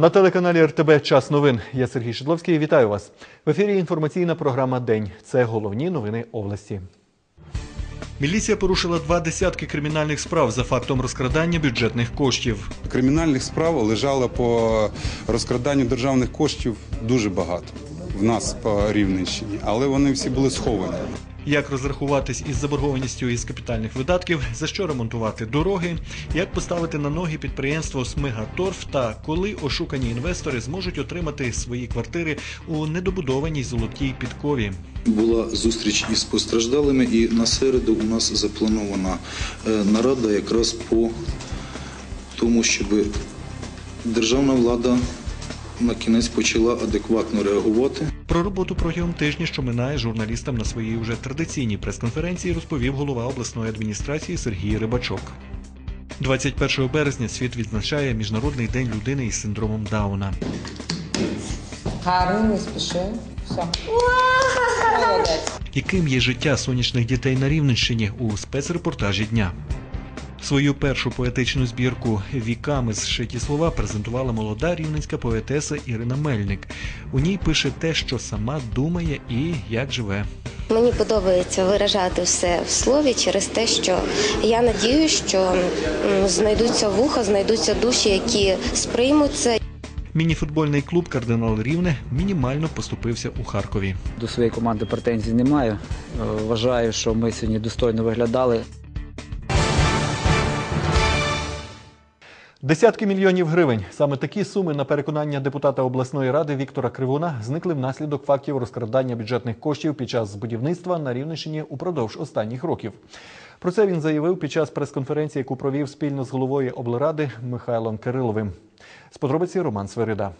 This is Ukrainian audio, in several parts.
На телеканалі РТБ Час новин. Я Сергій Шидловський. Вітаю вас. В ефірі інформаційна програма День. Це головні новини області. Міліція порушила два десятки кримінальних справ за фактом розкрадання бюджетних коштів. Кримінальних справ лежало по розкраданню державних коштів дуже багато в нас по Рівненщині, але вони всі були сховані. Як розрахуватись із заборгованістю із капітальних видатків, за що ремонтувати дороги, як поставити на ноги підприємство Смигаторф та коли ошукані інвестори зможуть отримати свої квартири у недобудованій золотій підкові. Була зустріч із постраждалими, і на середу у нас запланована е, нарада якраз по тому, щоб державна влада на кінець почала адекватно реагувати. Про роботу протягом тижня, що минає журналістам на своїй уже традиційній прес-конференції, розповів голова обласної адміністрації Сергій Рибачок. 21 березня світ відзначає Міжнародний день людини із синдромом Дауна. Гарно, не спіши. Все. Молодець. Яким є життя сонячних дітей на Рівненщині у спецрепортажі дня. Свою першу поетичну збірку Віками зшиті слова презентувала молода рівненська поетеса Ірина Мельник. У ній пише те, що сама думає і як живе. Мені подобається виражати все в слові через те, що я надію, що знайдуться вуха, знайдуться душі, які сприймуть це. Мініфутбольний клуб Кардинал Рівне мінімально поступився у Харкові. До своєї команди претензій немає. Е, Вважаю, що ми сьогодні достойно виглядали. Десятки мільйонів гривень. Саме такі суми, на переконання депутата обласної ради Віктора Кривуна, зникли внаслідок фактів розкрадання бюджетних коштів під час будівництва на Рівненщині упродовж останніх років. Про це він заявив під час прес-конференції, яку провів спільно з головою облради Михайлом Кириловим. З подробиці Роман Сверида.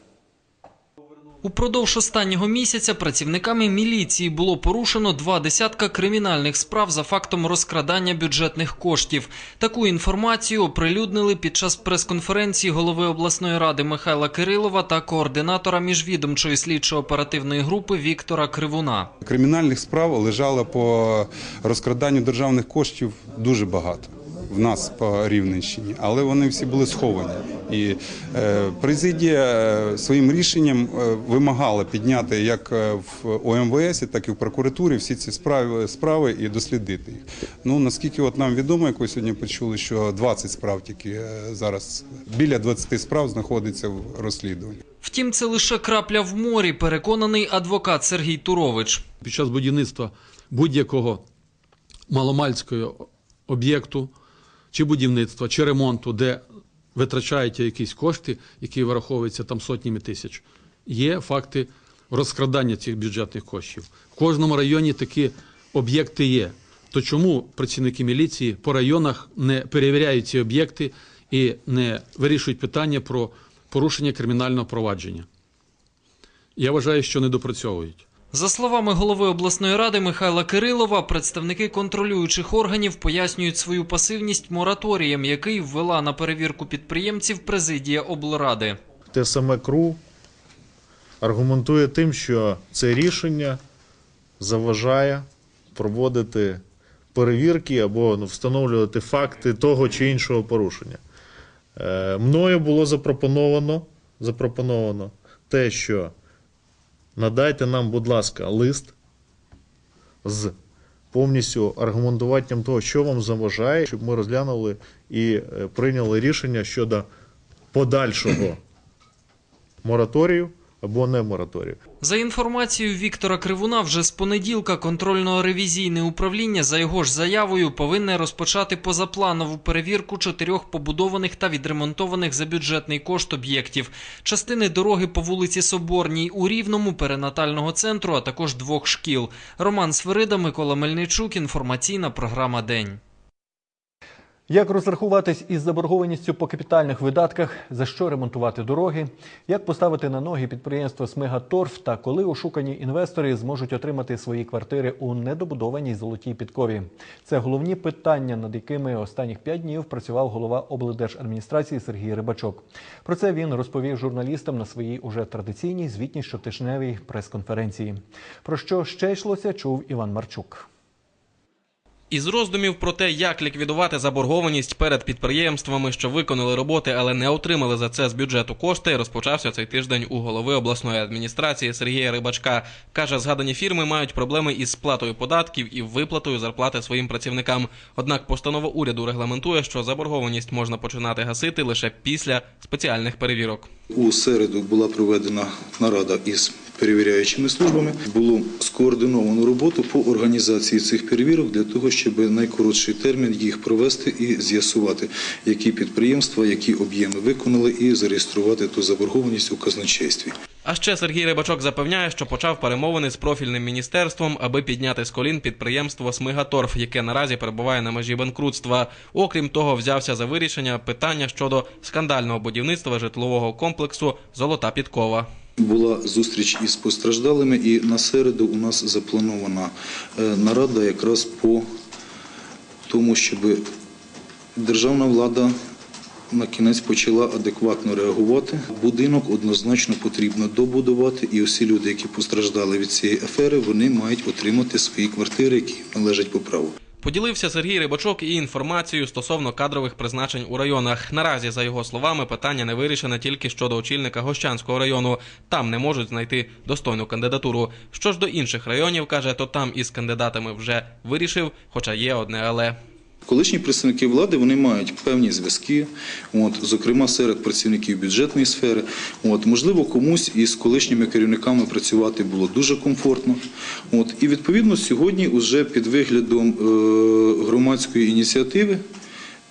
Упродовж останнього місяця працівниками міліції було порушено два десятка кримінальних справ за фактом розкрадання бюджетних коштів. Таку інформацію оприлюднили під час прес-конференції голови обласної ради Михайла Кирилова та координатора міжвідомчої слідчо-оперативної групи Віктора Кривуна. Кримінальних справ лежало по розкраданню державних коштів дуже багато в нас по Рівненщині, але вони всі були сховані. І е, президія е, своїм рішенням е, вимагала підняти як в ОМВС, так і в прокуратурі всі ці справи, справи і дослідити їх. Ну наскільки от нам відомо, як ви сьогодні почули, що 20 справ тільки зараз біля 20 справ знаходиться в розслідуванні. Втім, це лише крапля в морі, переконаний адвокат Сергій Турович. під час будівництва будь-якого маломальського об'єкту, чи будівництва, чи ремонту, де витрачаєте якісь кошти, які вираховуються там сотнями тисяч, є факти розкрадання цих бюджетних коштів. В кожному районі такі об'єкти є. То чому працівники міліції по районах не перевіряють ці об'єкти і не вирішують питання про порушення кримінального провадження? Я вважаю, що не допрацьовують. За словами голови обласної ради Михайла Кирилова, представники контролюючих органів пояснюють свою пасивність мораторієм, який ввела на перевірку підприємців президія облради. те саме КРУ аргументує тим, що це рішення заважає проводити перевірки або ну, встановлювати факти того чи іншого порушення. Е, мною було запропоновано, запропоновано те, що надайте нам, будь ласка, лист з повністю аргументуванням того, що вам заважає, щоб ми розглянули і е, прийняли рішення щодо подальшого мораторію або не мораторію. За інформацією Віктора Кривуна, вже з понеділка контрольно-ревізійне управління за його ж заявою повинне розпочати позапланову перевірку чотирьох побудованих та відремонтованих за бюджетний кошт об'єктів, частини дороги по вулиці Соборній у Рівному, перинатального центру, а також двох шкіл. Роман Сверида, Микола Мельничук. Інформаційна програма День. Як розрахуватись із заборгованістю по капітальних видатках, за що ремонтувати дороги, як поставити на ноги підприємство Смигаторф та коли ошукані інвестори зможуть отримати свої квартири у недобудованій золотій підкові? Це головні питання, над якими останніх п'ять днів працював голова облдержадміністрації Сергій Рибачок. Про це він розповів журналістам на своїй уже традиційній звітній щотижневій прес-конференції. Про що ще йшлося, чув Іван Марчук. Із роздумів про те, як ліквідувати заборгованість перед підприємствами, що виконали роботи, але не отримали за це з бюджету кошти, розпочався цей тиждень у голови обласної адміністрації Сергія Рибачка. Каже, згадані фірми мають проблеми із сплатою податків і виплатою зарплати своїм працівникам. Однак постанова уряду регламентує, що заборгованість можна починати гасити лише після спеціальних перевірок. У середу була проведена нарада із перевіряючими службами. Було скоординовано роботу по організації цих перевірок для того, щоб найкоротший термін їх провести і з'ясувати, які підприємства, які об'єми виконали, і зареєструвати ту заборгованість у казначействі. А ще Сергій Рибачок запевняє, що почав перемовини з профільним міністерством, аби підняти з колін підприємство Смигаторф, яке наразі перебуває на межі банкрутства. Окрім того, взявся за вирішення питання щодо скандального будівництва житлового комплексу Золота підкова. Була зустріч із постраждалими, і на середу у нас запланована е, нарада якраз по тому, щоб державна влада на кінець почала адекватно реагувати. Будинок однозначно потрібно добудувати, і усі люди, які постраждали від цієї афери, вони мають отримати свої квартири, які належать по праву. Поділився Сергій Рибачок і інформацією стосовно кадрових призначень у районах. Наразі, за його словами, питання не вирішене тільки щодо очільника Гощанського району. Там не можуть знайти достойну кандидатуру. Що ж до інших районів, каже, то там із кандидатами вже вирішив, хоча є одне але. Колишні представники влади вони мають певні зв'язки, от, зокрема серед працівників бюджетної сфери. От, можливо, комусь із колишніми керівниками працювати було дуже комфортно. От, і відповідно сьогодні, уже під виглядом е, громадської ініціативи,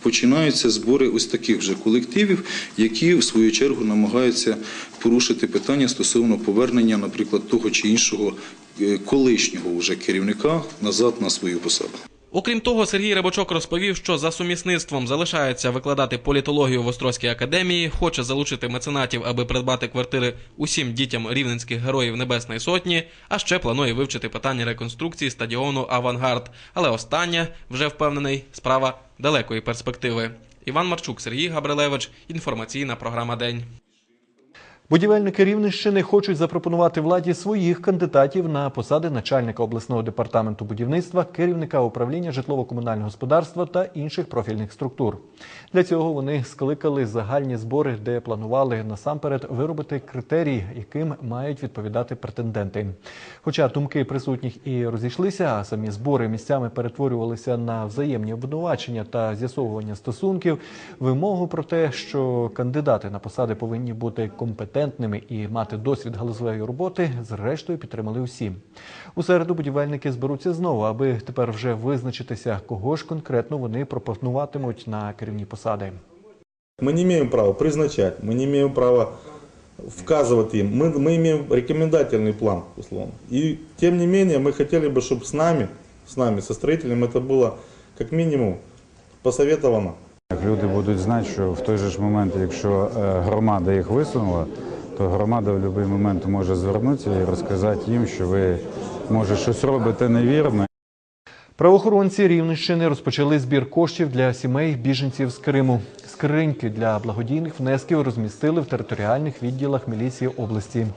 починаються збори ось таких вже колективів, які в свою чергу намагаються порушити питання стосовно повернення, наприклад, того чи іншого е, колишнього вже керівника назад на свою посаду. Окрім того, Сергій Рибачок розповів, що за сумісництвом залишається викладати політологію в Острозькій академії, хоче залучити меценатів, аби придбати квартири усім дітям рівненських героїв Небесної Сотні, а ще планує вивчити питання реконструкції стадіону Авангард. Але останнє, вже впевнений, справа далекої перспективи. Іван Марчук, Сергій Габрилевич, інформаційна програма День. Будівельники Рівненщини хочуть запропонувати владі своїх кандидатів на посади начальника обласного департаменту будівництва, керівника управління житлово-комунального господарства та інших профільних структур. Для цього вони скликали загальні збори, де планували насамперед виробити критерії, яким мають відповідати претенденти. Хоча думки присутніх і розійшлися, а самі збори місцями перетворювалися на взаємні обвинувачення та з'ясовування стосунків, вимогу про те, що кандидати на посади повинні бути компетентними і мати досвід галузевої роботи, зрештою підтримали усі. У середу будівельники зберуться знову, аби тепер вже визначитися, кого ж конкретно вони пропонуватимуть на керівні посади. Мы не имеем права призначать, мы не имеем права вказывать им. Мы, мы имеем рекомендательный план, условно. И тем не менее мы хотели бы, чтобы с нами, с нами, со строителем, это было как минимум посоветовано. Люди будуть знати, що в той же ж момент, якщо е, громада їх висунула, то громада в будь-який момент може звернутися і розказати їм, що ви може щось робите невірне. Правоохоронці Рівненщини розпочали збір коштів для сімей біженців з Криму. Скриньки для благодійних внесків розмістили в територіальних відділах міліції області.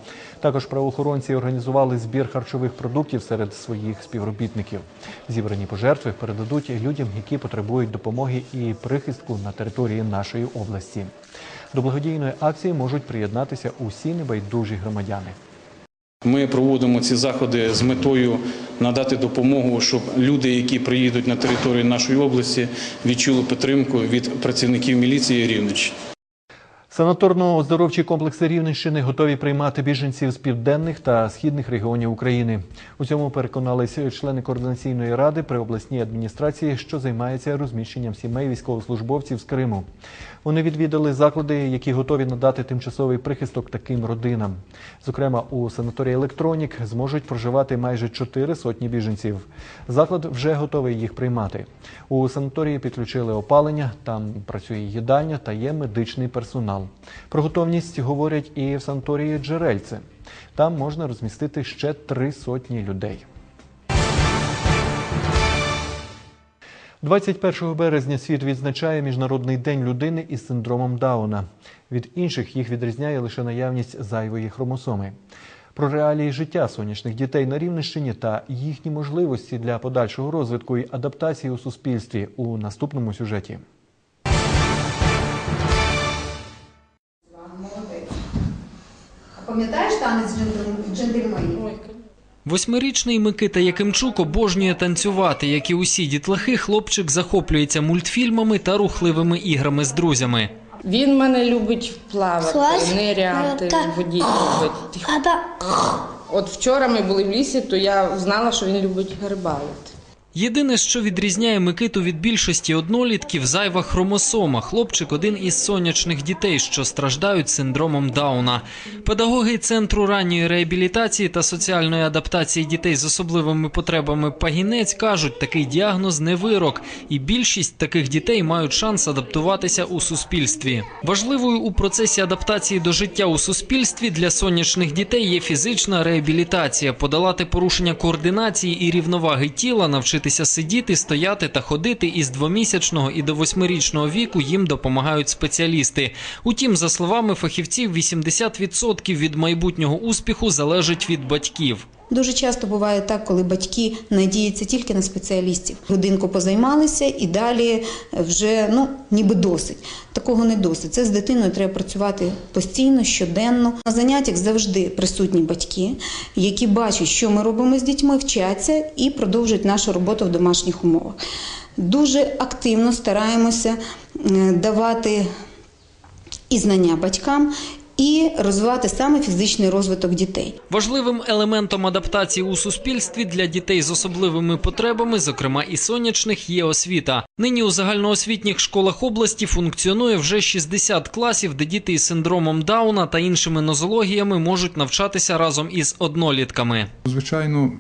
Також правоохоронці організували збір харчових продуктів серед своїх співробітників. Зібрані пожертви передадуть людям, які потребують допомоги і прихистку на території нашої області. До благодійної акції можуть приєднатися усі небайдужі громадяни. Ми проводимо ці заходи з метою надати допомогу, щоб люди, які приїдуть на територію нашої області, відчули підтримку від працівників міліції Рівненщини. Санаторно-оздоровчі комплекси Рівненщини готові приймати біженців з південних та східних регіонів України. У цьому переконались члени координаційної ради при обласній адміністрації, що займається розміщенням сімей військовослужбовців з Криму. Вони відвідали заклади, які готові надати тимчасовий прихисток таким родинам. Зокрема, у санаторії Електронік зможуть проживати майже чотири сотні біженців. Заклад вже готовий їх приймати. У санаторії підключили опалення, там працює їдальня та є медичний персонал. Про готовність говорять і в санаторії Джерельце. Там можна розмістити ще три сотні людей. 21 березня світ відзначає Міжнародний день людини із синдромом Дауна. Від інших їх відрізняє лише наявність зайвої хромосоми. Про реалії життя сонячних дітей на Рівненщині та їхні можливості для подальшого розвитку і адаптації у суспільстві у наступному сюжеті. Пам'ятаєш танець джентл- джентльменів? Восьмирічний Микита Якимчук обожнює танцювати. Як і усі дітлахи, хлопчик захоплюється мультфільмами та рухливими іграми з друзями. Він мене любить плавати, ниряти, Та. воді любить. От вчора ми були в лісі, то я знала, що він любить рибалити. Єдине, що відрізняє Микиту від більшості однолітків, зайва хромосома. Хлопчик один із сонячних дітей, що страждають синдромом Дауна. Педагоги центру ранньої реабілітації та соціальної адаптації дітей з особливими потребами Пагінець кажуть, такий діагноз не вирок, і більшість таких дітей мають шанс адаптуватися у суспільстві. Важливою у процесі адаптації до життя у суспільстві для сонячних дітей є фізична реабілітація, подолати порушення координації і рівноваги тіла, навчитися сидіти, стояти та ходити із двомісячного і до восьмирічного віку їм допомагають спеціалісти. Утім, за словами фахівців, 80% від майбутнього успіху залежить від батьків. Дуже часто буває так, коли батьки надіються тільки на спеціалістів. Годинку позаймалися і далі вже ну ніби досить. Такого не досить. Це з дитиною треба працювати постійно, щоденно. На заняттях завжди присутні батьки, які бачать, що ми робимо з дітьми, вчаться і продовжують нашу роботу в домашніх умовах. Дуже активно стараємося е, давати і знання батькам, і розвивати саме фізичний розвиток дітей. Важливим елементом адаптації у суспільстві для дітей з особливими потребами, зокрема і сонячних, є освіта. Нині у загальноосвітніх школах області функціонує вже 60 класів, де діти із синдромом Дауна та іншими нозологіями можуть навчатися разом із однолітками. Звичайно,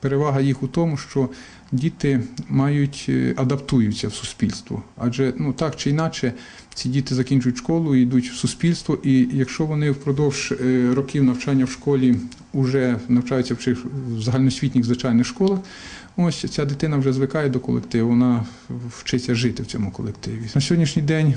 перевага їх у тому, що діти мають е, адаптуються в суспільство. Адже ну так чи інакше, ці діти закінчують школу йдуть в суспільство. І якщо вони впродовж е, років навчання в школі вже навчаються в загальноосвітніх звичайних школах. Ось ця дитина вже звикає до колективу, вона вчиться жити в цьому колективі. На сьогоднішній день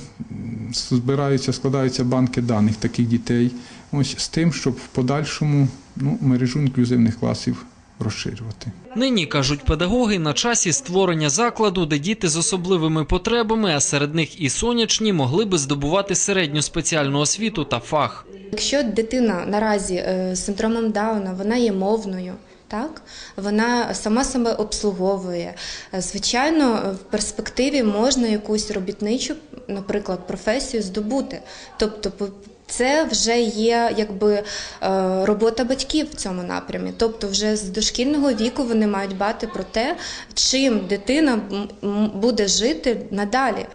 збираються, складаються банки даних таких дітей. Ось з тим, щоб в подальшому ну, мережу інклюзивних класів розширювати. Нині кажуть педагоги на часі створення закладу, де діти з особливими потребами, а серед них і сонячні, могли би здобувати середню спеціальну освіту та фах. Якщо дитина наразі е, з синдромом Дауна вона є мовною. Так, вона сама себе обслуговує. Е, Звичайно, в перспективі можна якусь робітничу, наприклад, професію здобути. Тобто, по- це вже є якби е, робота батьків в цьому напрямі. Тобто, вже з дошкільного віку вони мають бати про те, чим дитина буде жити надалі.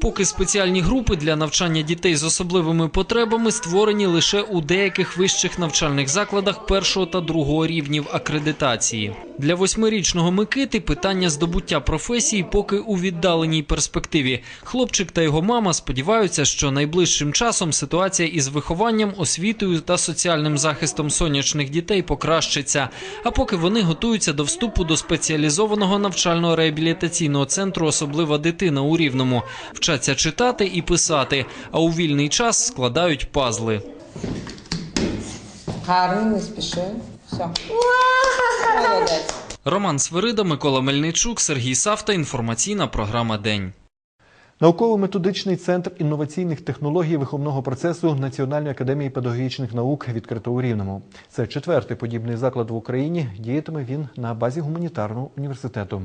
Поки спеціальні групи для навчання дітей з особливими потребами створені лише у деяких вищих навчальних закладах першого та другого рівнів акредитації. Для восьмирічного Микити питання здобуття професії поки у віддаленій перспективі. Хлопчик та його мама сподіваються, що найближчим часом ситуація із вихованням, освітою та соціальним захистом сонячних дітей покращиться. А поки вони готуються до вступу до спеціалізованого навчально-реабілітаційного центру Особлива дитина у Рівному, вчаться читати і писати, а у вільний час складають пазли. Гарно, не спіши. Все. Молодець. Роман Свирида, Микола Мельничук, Сергій Савта. Інформаційна програма День. Науково-методичний центр інноваційних технологій виховного процесу Національної академії педагогічних наук відкрито у Рівному. Це четвертий подібний заклад в Україні. Діятиме він на базі гуманітарного університету.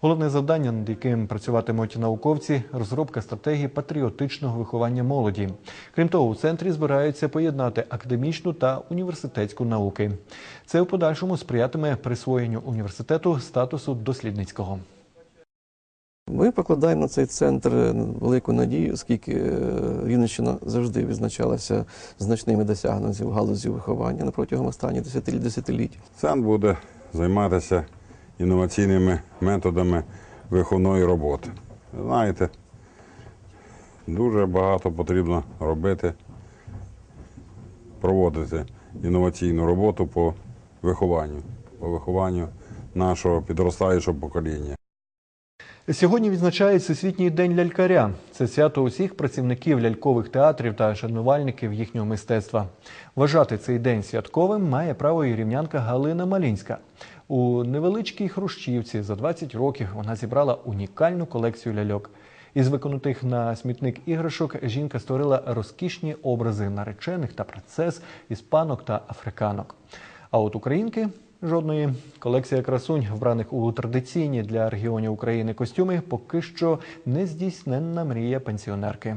Головне завдання, над яким працюватимуть науковці, розробка стратегії патріотичного виховання молоді. Крім того, у центрі збираються поєднати академічну та університетську науки. Це у подальшому сприятиме присвоєнню університету статусу дослідницького. Ми покладаємо на цей центр велику надію, оскільки е, Рівненщина завжди відзначалася значними досягненнями в галузі виховання на протягом останніх десятиліть. десятиліть. Центр буде займатися інноваційними методами виховної роботи. Знаєте, дуже багато потрібно робити, проводити інноваційну роботу по вихованню, по вихованню нашого підростаючого покоління. Сьогодні відзначають Всесвітній день лялькаря. Це свято усіх працівників лялькових театрів та шанувальників їхнього мистецтва. Вважати цей день святковим має право і рівнянка Галина Малінська. У невеличкій хрущівці за 20 років вона зібрала унікальну колекцію ляльок. Із виконутих на смітник іграшок жінка створила розкішні образи наречених та принцес, іспанок та африканок. А от українки жодної колекція красунь, вбраних у традиційні для регіонів України костюми, поки що не здійсненна мрія пенсіонерки.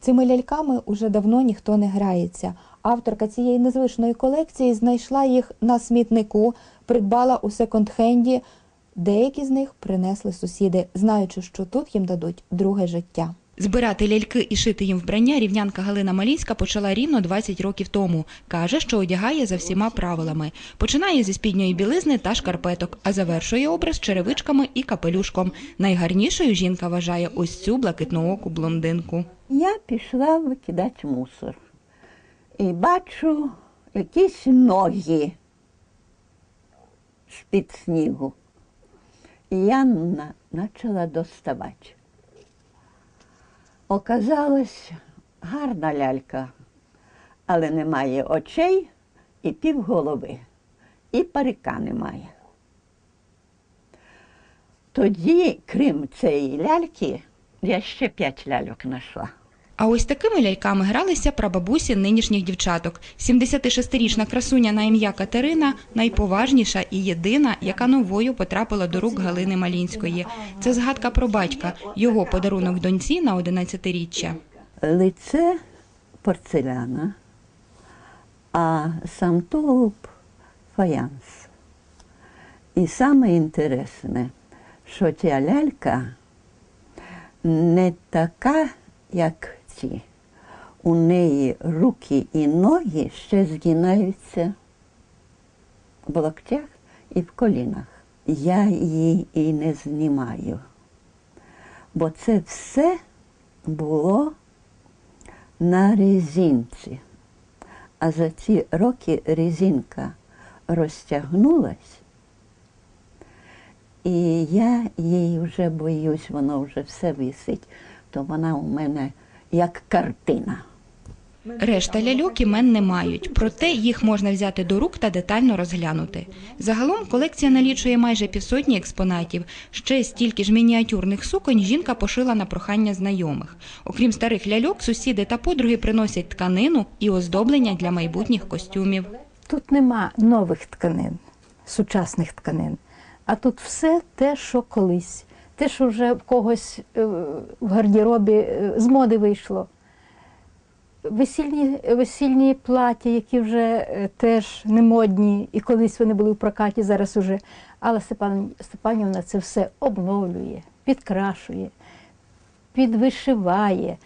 Цими ляльками уже давно ніхто не грається. Авторка цієї незвичної колекції знайшла їх на смітнику, придбала у секонд-хенді. Деякі з них принесли сусіди, знаючи, що тут їм дадуть друге життя. Збирати ляльки і шити їм вбрання рівнянка Галина Малійська почала рівно 20 років тому. Каже, що одягає за всіма правилами. Починає зі спідньої білизни та шкарпеток, а завершує образ черевичками і капелюшком. Найгарнішою жінка вважає ось цю блакитнооку блондинку. Я пішла викидати мусор і бачу якісь ноги з-під снігу. І я почала доставати. Оказалось, гарна лялька, але немає очей і півголови, і парика немає. Тоді, крім цієї ляльки, я ще п'ять ляльок знайшла. А ось такими ляльками гралися прабабусі нинішніх дівчаток. 76-річна красуня на ім'я Катерина найповажніша і єдина, яка новою потрапила до рук Галини Малінської. Це згадка про батька, його подарунок доньці на 11-річчя. Лице порцеляна, а сам тулуб фаянс. І саме інтересне, що ця лялька не така, як ці. У неї руки і ноги ще згинаються в локтях і в колінах. Я її і не знімаю, бо це все було на резинці. А за ці роки резинка розтягнулась, і я її вже боюсь, воно вже все висить, то вона у мене як картина. Решта ляльок імен не мають, проте їх можна взяти до рук та детально розглянути. Загалом колекція налічує майже півсотні експонатів. Ще стільки ж мініатюрних суконь жінка пошила на прохання знайомих. Окрім старих ляльок, сусіди та подруги приносять тканину і оздоблення для майбутніх костюмів. Тут нема нових тканин, сучасних тканин, а тут все те, що колись, те, що вже в когось е, в гардеробі е, з моди вийшло. Весільні, весільні плаття, які вже е, теж не модні, і колись вони були в прокаті, зараз уже. Але Степан, Степанівна це все обновлює, підкрашує, підвишиває.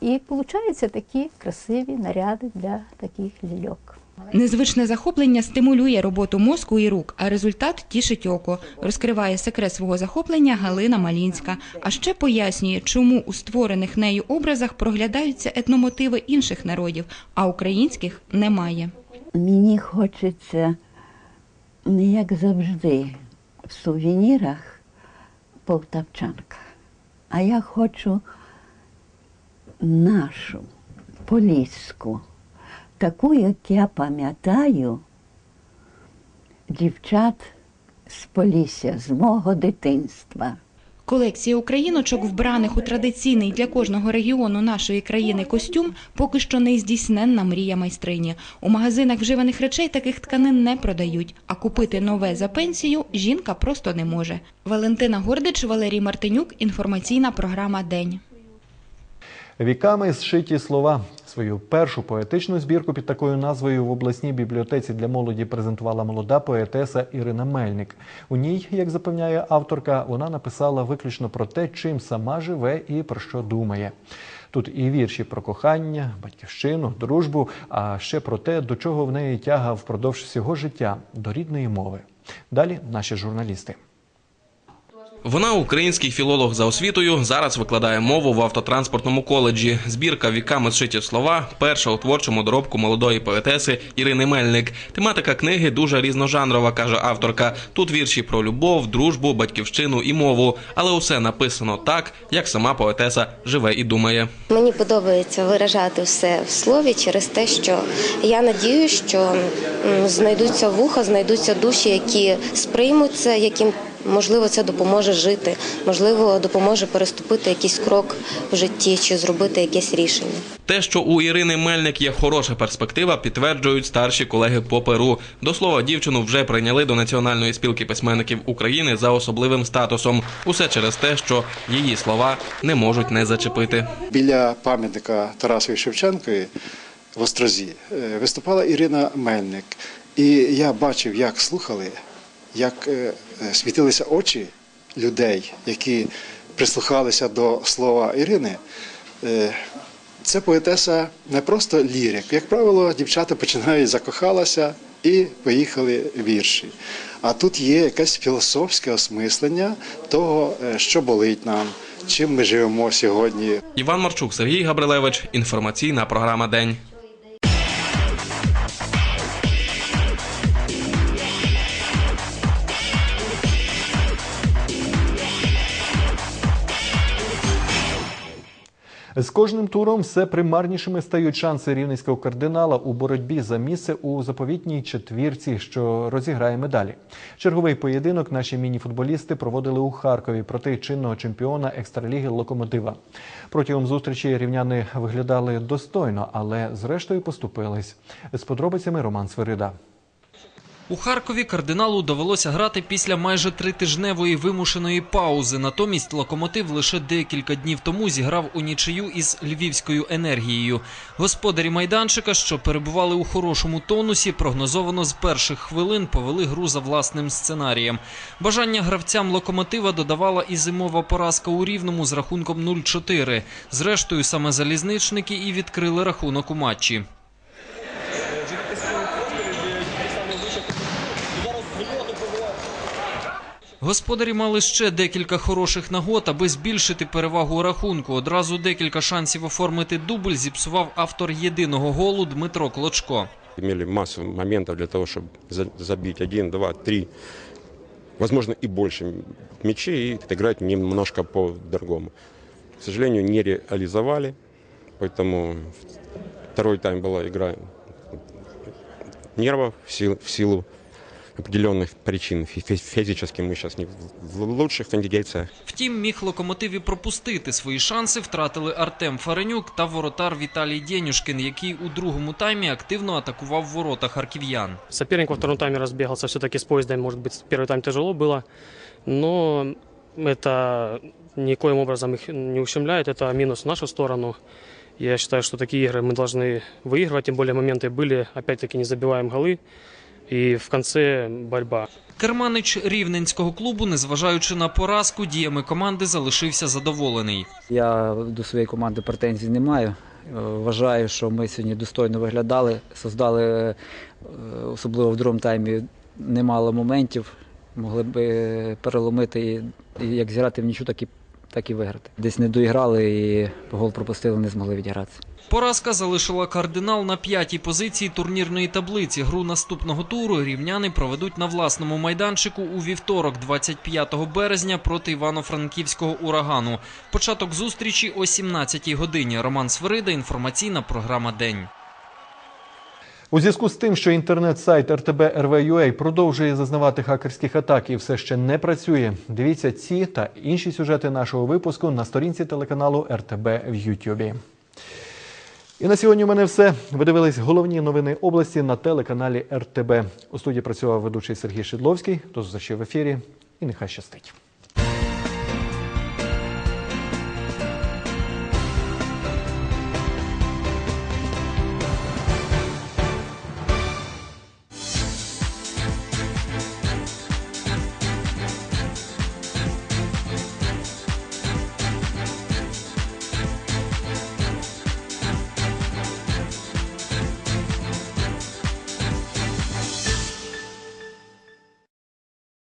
І получаються такі красиві наряди для таких ляльок. Незвичне захоплення стимулює роботу мозку і рук, а результат тішить око. Розкриває секрет свого захоплення Галина Малінська. А ще пояснює, чому у створених нею образах проглядаються етномотиви інших народів, а українських немає. Мені хочеться, не як завжди, в сувенірах полтавчанка. А я хочу нашу поліську, таку, як я пам'ятаю, дівчат з Полісся, з мого дитинства. Колекція україночок, вбраних у традиційний для кожного регіону нашої країни костюм, поки що не здійсненна мрія майстрині. У магазинах вживаних речей таких тканин не продають, а купити нове за пенсію жінка просто не може. Валентина Гордич, Валерій Мартинюк. Інформаційна програма День. Віками зшиті слова. Свою першу поетичну збірку під такою назвою в обласній бібліотеці для молоді презентувала молода поетеса Ірина Мельник. У ній, як запевняє авторка, вона написала виключно про те, чим сама живе і про що думає. Тут і вірші про кохання, батьківщину, дружбу, а ще про те, до чого в неї тяга впродовж всього життя до рідної мови. Далі наші журналісти. Вона український філолог за освітою. Зараз викладає мову в автотранспортному коледжі. Збірка віками зшиті слова. Перша у творчому доробку молодої поетеси Ірини Мельник. Тематика книги дуже різножанрова, каже авторка. Тут вірші про любов, дружбу, батьківщину і мову, але усе написано так, як сама поетеса живе і думає. Мені подобається виражати все в слові через те, що я надію, що знайдуться вуха, знайдуться душі, які сприймуть це, яким можливо це допоможе жити, можливо, допоможе переступити якийсь крок в житті чи зробити якесь рішення. Те, що у Ірини Мельник є хороша перспектива, підтверджують старші колеги по Перу. До слова, дівчину вже прийняли до Національної спілки письменників України за особливим статусом. Усе через те, що її слова не можуть не зачепити. Біля пам'ятника Тарасові Шевченкові в Острозі е, виступала Ірина Мельник. І я бачив, як слухали, як е, світилися очі людей, які прислухалися до слова Ірини. Е, Це поетеса не просто лірик. Як правило, дівчата починають закохалася і поїхали вірші. А тут є якесь філософське осмислення того, е, що болить нам, чим ми живемо сьогодні. Іван Марчук, Сергій Габрилевич. Інформаційна програма День. З кожним туром все примарнішими стають шанси рівненського кардинала у боротьбі за місце у заповітній четвірці, що розіграє медалі. Черговий поєдинок наші мініфутболісти проводили у Харкові проти чинного чемпіона екстраліги Локомотива. Протягом зустрічі рівняни виглядали достойно, але зрештою поступились. З подробицями Роман Свирида. У Харкові кардиналу довелося грати після майже тритижневої вимушеної паузи. Натомість локомотив лише декілька днів тому зіграв у нічию із львівською енергією. Господарі майданчика, що перебували у хорошому тонусі, прогнозовано з перших хвилин повели гру за власним сценарієм. Бажання гравцям локомотива додавала і зимова поразка у рівному з рахунком 0-4. Зрештою, саме залізничники і відкрили рахунок у матчі. Господарі мали ще декілька хороших нагод, аби збільшити перевагу у рахунку. Одразу декілька шансів оформити дубль зіпсував автор єдиного голу Дмитро Клочко. Имели массу моментов для того, чтобы за- забить один, два, три, возможно, и больше мячей, и отыграть немножко по-другому. К сожалению, не реализовали, поэтому второй тайм была игра нервов в силу, в силу определенных причин. Фи- фи- Физически мы сейчас не в лучших кондициях. Втім, міг локомотив і пропустити свої шанси. Втратили Артем Фаренюк та воротар Віталій Дєнюшкін, який у другому таймі активно атакував ворота харків'ян. Соперник во втором тайме разбегался все-таки с поездом. Может быть, первый тайм тяжело было, но это никоим образом их не ущемляет. Это минус в нашу сторону. Я считаю, что такие игры мы должны выигрывать, тем более моменты были, опять-таки не забиваем голы. И в конце борьба. Керманич рівненського клубу, незважаючи на поразку, діями команди залишився задоволений. Я до своєї команди претензій не маю. Е, Вважаю, що ми сьогодні достойно виглядали, создали, е, особливо в другому таймі, немало моментів. Могли б е, переломити і, і як зіграти в нічу, так і, так і виграти. Десь не доіграли і гол пропустили, не змогли відігратися. Поразка залишила кардинал на п'ятій позиції турнірної таблиці. Гру наступного туру рівняни проведуть на власному майданчику у вівторок, 25 березня, проти Івано-Франківського урагану. Початок зустрічі о 17 годині. Роман Свирида, інформаційна програма День. У зв'язку з тим, що інтернет-сайт РТБ РВ.UA продовжує зазнавати хакерських атак і все ще не працює. Дивіться ці та інші сюжети нашого випуску на сторінці телеканалу РТБ в Ютубі. І на сьогодні у мене все. Ви дивились головні новини області на телеканалі РТБ. У студії працював ведучий Сергій Шидловський. До зустрічі в ефірі і нехай щастить.